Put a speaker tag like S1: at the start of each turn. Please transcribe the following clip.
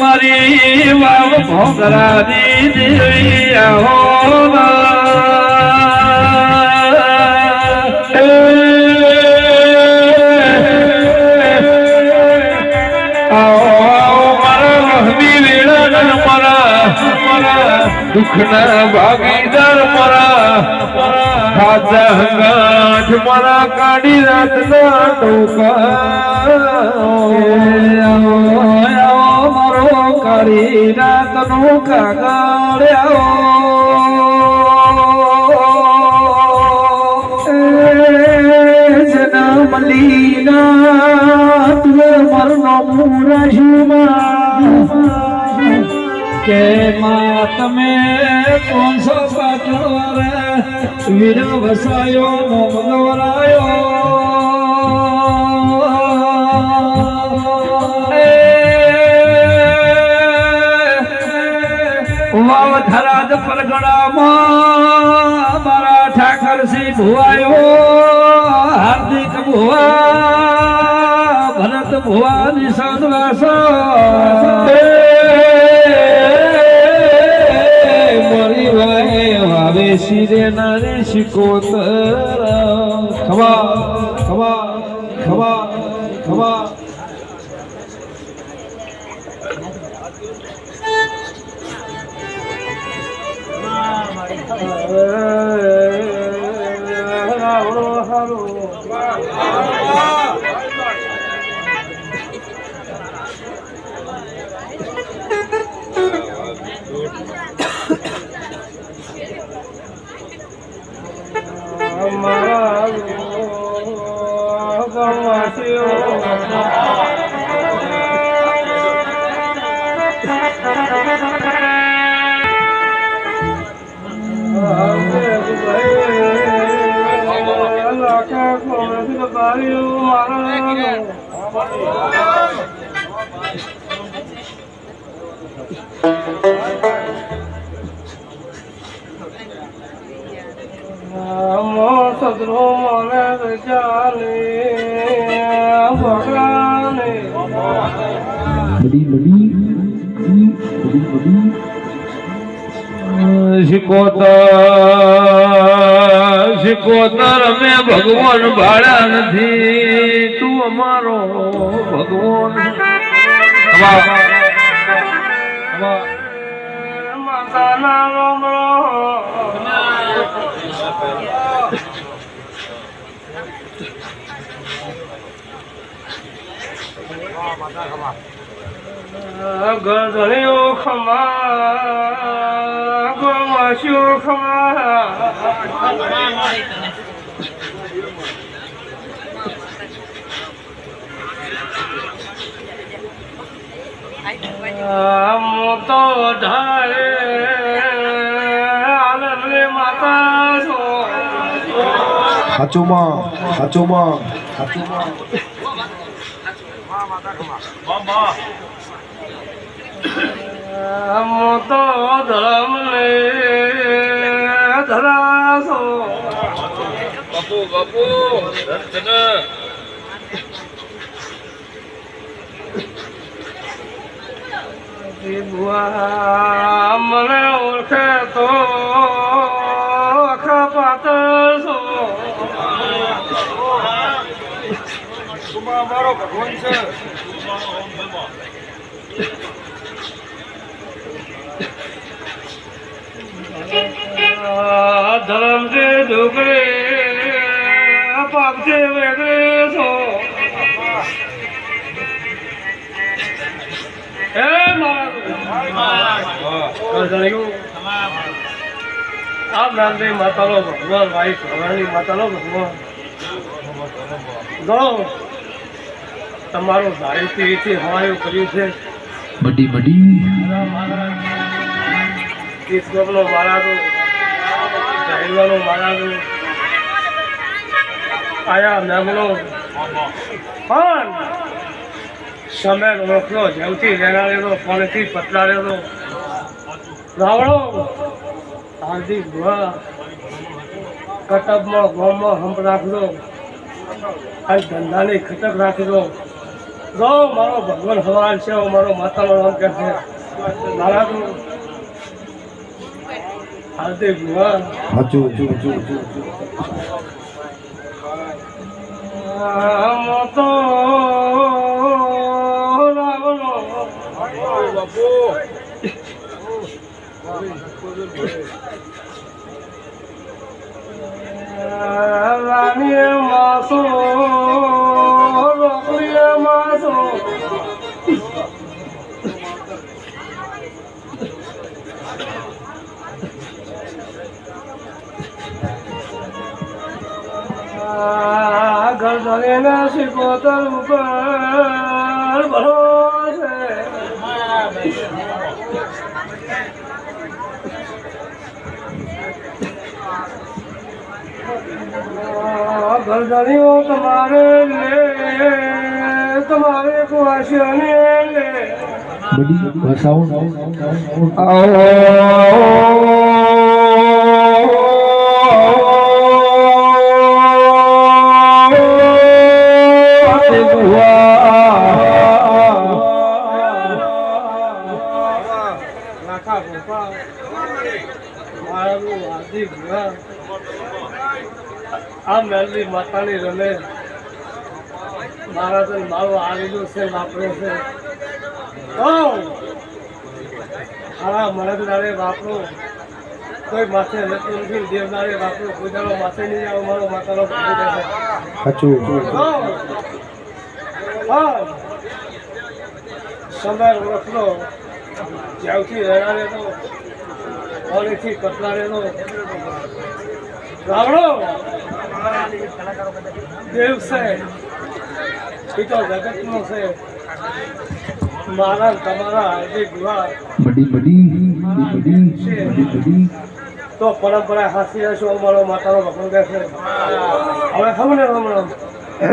S1: મારી વાવ ભોગરાની દેવી આવો દુઃખના ભાગીદાર મારા હંગાઠ મારા કાઢી રાતના ટોકા મારો કરી રાતનો કાગળ જન્મ લીના મરનો મુરાશીમાં કે કોણસો પાટણ વીર વસાયો મોમલવરાયો વાવ થરાદ પરગણામાં મારા ઠાકર સિંહ ભુવાયો હાર્દિક ભુવા ભરત ભુવા નિશાન મરી रे नरेश को खवा खवा खवा खवा हरो हरो સદરો મને જાને ભગવાને
S2: બડી બડી બડી
S1: શિકોતર અમે ભગવાન ભાડા નથી. તું અમારો ભગવાન. માતાના રોમરો ગધણીઓ ખમા. તો ઢાળે આનંદે માતા છો
S2: હાચોમાં હાચોમાં હાચોમાં
S1: આમ તો ધર્મ ને ધરાસો બાપુ બાપુ બુઆ મને ઓળખે તો આખા પાતળ છો
S2: મારો ભગવાન છે.
S1: ધરમ છે ડુગરે પાપ છે વેગરે છો. હે આ માતાનો ભગવાન ભાઈ ભગવાનની માતાનો ભગવાન. ગણો. તમારું ધારીથી એથી કર્યું છે.
S2: બડી બડી.
S1: કિસ્મતનો મારાદો જાહેરવાનો મારાદો આયા મેમનો પણ સમય રોકલો, જેવથી લેતો ફોનથી પતલા રાવણો હાર્દિક ભુવા કટબમાં ગોમમાં હંપ રાખલો. આ ધંધાની ખટક રાખેલો. ગો મારો ભગવાન હવાલ છે મારો માતાનો નામ કે છે મારા તો હાર્દિક ભગવાન
S2: સાચું સાચું સાચું
S1: આમ ઘર ધરીને શીખોતર ઉપર. ઘર ગરદણીઓ તમારે લે. તમારે કુવાસીઓને લે.
S2: બધી ભાષાઓ
S1: લાખા મારું હાર્દિક આ મેલની માતાની રમે. મારા તો મારું આવેલું છે વાપરો છે. હા મને વાપરો. કોઈ માથે રહેતું નથી દેવનારે વાપરો. કોઈ માથે નહીં આવો મારો માતાનો હા. સમય ઓળખલો જ્યાંથી રહેનારે તો કોલેજથી કટલારેનો રાવણો દેવ છે એ તો જગતનો છે. મારા તમારા આજે વિવાહ
S2: બડી બડી બડી બડી બડી.
S1: તો પરંપરા હાસી હશો અમારો માતાનો ભગવાન કહે છે. હવે ખબર ને રમણ
S2: એ